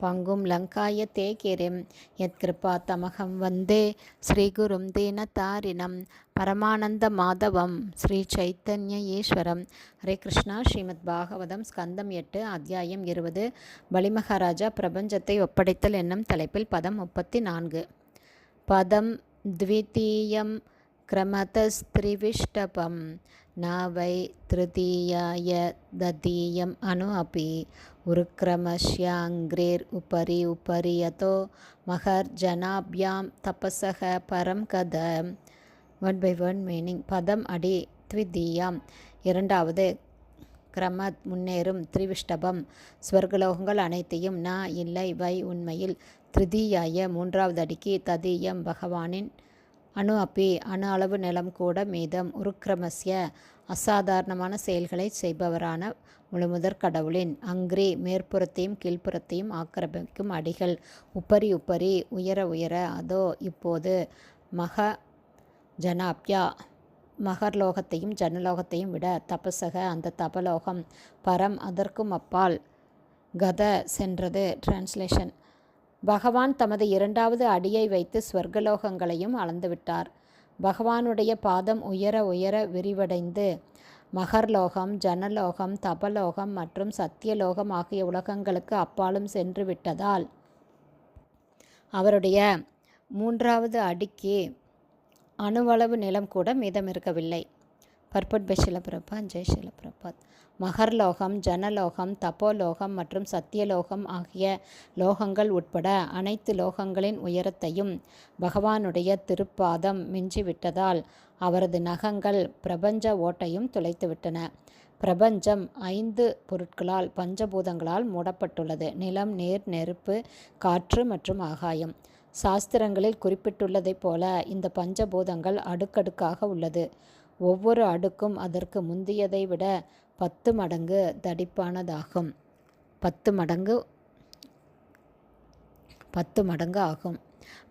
பங்கும் லங்காய தேகிரிம். யத்கிருபா தமகம் வந்தே. ஸ்ரீகுரும் தீனதாரிணம் பரமானந்த மாதவம். ஸ்ரீ சைத்தன்ய ஈஸ்வரம். ஹரே கிருஷ்ணா. ஸ்ரீமத் பாகவதம் ஸ்கந்தம் எட்டு அத்தியாயம் இருபது. பலிமகாராஜா பிரபஞ்சத்தை ஒப்படைத்தல் என்னும் தலைப்பில் பதம் முப்பத்தி நான்கு. பதம் த்விதீயம் क्रमतस्त्रिविष्टपं न वै तृतीयाय ददीयम् अनु अपि उरुक्रमस्याङ्ग्रेर् उपरि उपरि यतो महर्जनाभ्यां तपसः परं कद ஒன் பை ஒன் மீனிங் பதம் அடி த்விதீயாம் இரண்டாவது கிரமத் முன்னேறும் திரிவிஷ்டபம் ஸ்வர்கலோகங்கள் அனைத்தையும் ந இல்லை வை உண்மையில் திருதீயாய மூன்றாவது அடிக்கு ததீயம் பகவானின் அணு அப்பி அணு அளவு நிலம் கூட மீதம் உருக்கிரமஸ்ய அசாதாரணமான செயல்களை செய்பவரான முழுமுதற் கடவுளின். அங்கிரி மேற்புறத்தையும் கீழ்ப்புறத்தையும் ஆக்கிரமிக்கும் அடிகள் உப்பரி உப்பரி உயர உயர. அதோ இப்போது மக ஜனாப்யா மகர்லோகத்தையும் ஜனலோகத்தையும் விட தபசக அந்த தபலோகம் பரம் அதற்கும் அப்பால் கத சென்றது. டிரான்ஸ்லேஷன் பகவான் தமது இரண்டாவது அடியை வைத்து ஸ்வர்கலோகங்களையும் அளந்துவிட்டார். பகவானுடைய பாதம் உயர உயர விரிவடைந்து மகர்லோகம் ஜனலோகம் தபலோகம் மற்றும் சத்தியலோகம் ஆகிய உலகங்களுக்கு அப்பாலும் சென்று விட்டதால் அவருடைய மூன்றாவது அடிக்கு அணுவளவு நிலம் கூட மீதம் இருக்கவில்லை பர்பட் பை ஷிலபிரபாத் ஜெய் மகர்லோகம் ஜனலோகம் தப்போலோகம் மற்றும் சத்தியலோகம் ஆகிய லோகங்கள் உட்பட அனைத்து லோகங்களின் உயரத்தையும் பகவானுடைய திருப்பாதம் மிஞ்சிவிட்டதால் அவரது நகங்கள் பிரபஞ்ச ஓட்டையும் துளைத்துவிட்டன. பிரபஞ்சம் ஐந்து பொருட்களால் பஞ்சபூதங்களால் மூடப்பட்டுள்ளது. நிலம் நீர் நெருப்பு காற்று மற்றும் ஆகாயம். சாஸ்திரங்களில் குறிப்பிட்டுள்ளதைப் போல இந்த பஞ்சபூதங்கள் அடுக்கடுக்காக உள்ளது. ஒவ்வொரு அடுக்கும் அதற்கு முந்தியதை விட பத்து மடங்கு தடிப்பானதாகும். பத்து மடங்கு பத்து மடங்கு ஆகும்.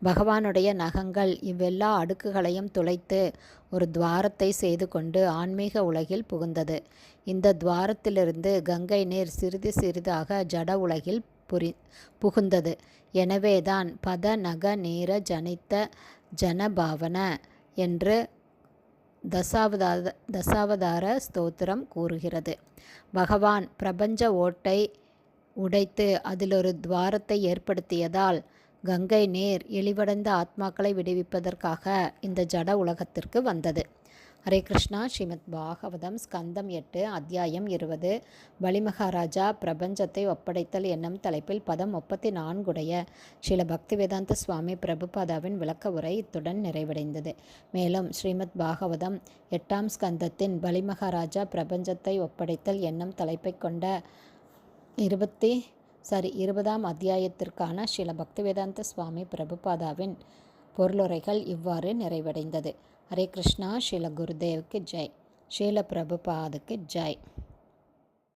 பகவானுடைய நகங்கள் இவ்வெல்லா அடுக்குகளையும் துளைத்து ஒரு துவாரத்தை செய்து கொண்டு ஆன்மீக உலகில் புகுந்தது. இந்த துவாரத்திலிருந்து கங்கை நீர் சிறிது சிறிதாக ஜட உலகில் புரி புகுந்தது. எனவேதான் பத நக நீர ஜனித்த ஜனபாவன என்று தசாவதார தசாவதார ஸ்தோத்திரம் கூறுகிறது. பகவான் பிரபஞ்ச ஓட்டை உடைத்து அதில் ஒரு துவாரத்தை ஏற்படுத்தியதால் கங்கை நீர் எளிவடைந்த ஆத்மாக்களை விடுவிப்பதற்காக இந்த ஜட உலகத்திற்கு வந்தது. ஹரே கிருஷ்ணா ஸ்ரீமத் பாகவதம் ஸ்கந்தம் எட்டு அத்தியாயம் இருபது. பலிமகாராஜா பிரபஞ்சத்தை ஒப்படைத்தல் என்னும் தலைப்பில் பதம் முப்பத்தி நான்குடைய ஸ்ரீல பக்திவேதாந்த சுவாமி பிரபுபாதாவின் விளக்க உரை இத்துடன் நிறைவடைந்தது. மேலும் ஸ்ரீமத் பாகவதம் எட்டாம் ஸ்கந்தத்தின் பலிமகாராஜா பிரபஞ்சத்தை ஒப்படைத்தல் என்னும் தலைப்பை கொண்ட இருபத்தி சாரி இருபதாம் அத்தியாயத்திற்கான ஸ்ரீல பக்திவேதாந்த சுவாமி பிரபுபாதாவின் பொருளுரைகள் இவ்வாறு நிறைவடைந்தது. ஹரே கிருஷ்ணா ஸ்ரீல குருதேவுக்கு ஜெய். ஸ்ரீல பிரபுபாதுக்கு ஜெய்.